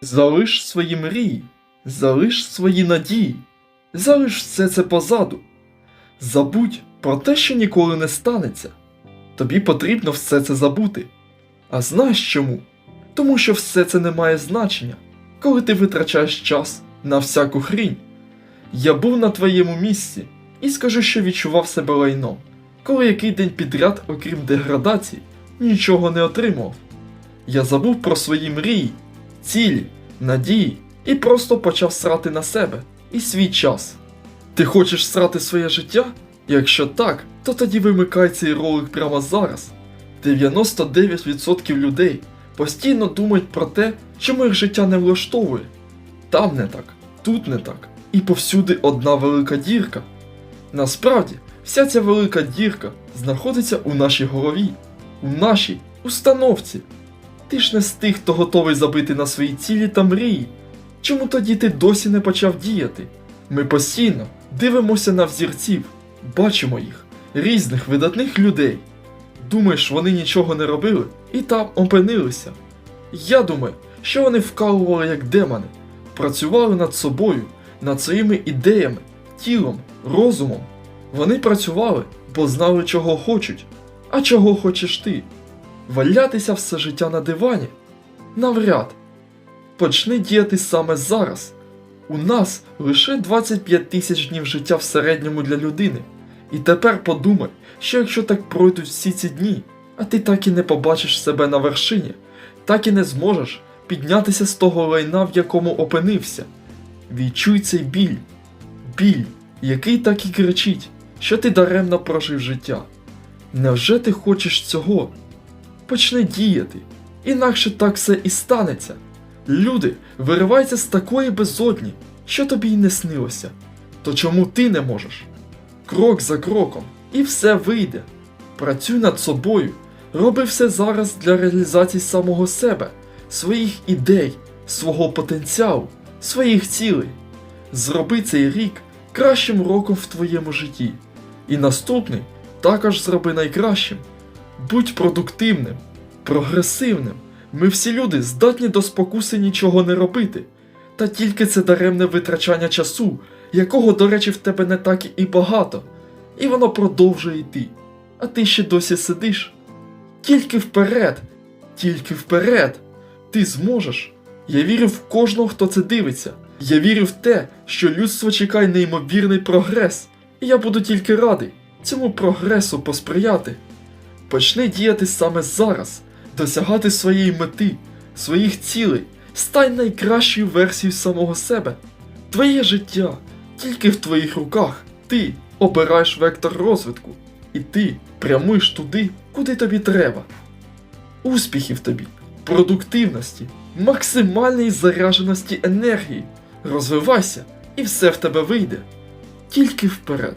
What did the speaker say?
Залиш свої мрії, залиш свої надії, залиш все це позаду. Забудь про те, що ніколи не станеться. Тобі потрібно все це забути. А знаєш чому? Тому що все це не має значення, коли ти витрачаєш час на всяку хрінь. Я був на твоєму місці і скажу, що відчував себе лайном, коли який день підряд, окрім деградації, нічого не отримав. Я забув про свої мрії, цілі, надії і просто почав срати на себе і свій час. Ти хочеш срати своє життя? Якщо так, то тоді вимикай цей ролик прямо зараз. 99% людей постійно думають про те, чому їх життя не влаштовує. Там не так, тут не так, і повсюди одна велика дірка. Насправді, вся ця велика дірка знаходиться у нашій голові, у нашій установці. Ти ж не з тих, хто готовий забити на свої цілі та мрії. Чому тоді ти досі не почав діяти? Ми постійно дивимося на взірців, бачимо їх, різних видатних людей. Думаєш, вони нічого не робили і там опинилися. Я думаю, що вони вкалували як демони, працювали над собою, над своїми ідеями, тілом, розумом. Вони працювали, бо знали, чого хочуть. А чого хочеш ти? Валятися все життя на дивані? Навряд. Почни діяти саме зараз. У нас лише 25 тисяч днів життя в середньому для людини. І тепер подумай, що якщо так пройдуть всі ці дні, а ти так і не побачиш себе на вершині, так і не зможеш піднятися з того лайна, в якому опинився. Відчуй цей біль, біль, який так і кричить, що ти даремно прожив життя. Невже ти хочеш цього? Почни діяти, інакше так все і станеться. Люди вириваються з такої безодні, що тобі й не снилося. То чому ти не можеш? Крок за кроком, і все вийде. Працюй над собою, роби все зараз для реалізації самого себе, своїх ідей, свого потенціалу, своїх цілей. Зроби цей рік кращим роком в твоєму житті. І наступний також зроби найкращим. Будь продуктивним, прогресивним. Ми всі люди здатні до спокуси нічого не робити. Та тільки це даремне витрачання часу, якого, до речі, в тебе не так і багато, і воно продовжує йти. А ти ще досі сидиш. Тільки вперед, тільки вперед. Ти зможеш. Я вірю в кожного, хто це дивиться. Я вірю в те, що людство чекає неймовірний прогрес, і я буду тільки радий цьому прогресу посприяти. Почни діяти саме зараз, досягати своєї мети, своїх цілей, стань найкращою версією самого себе. Твоє життя тільки в твоїх руках. Ти обираєш вектор розвитку, і ти прямуєш туди, куди тобі треба. Успіхів тобі, продуктивності, максимальної зарядженості енергії. Розвивайся, і все в тебе вийде. Тільки вперед.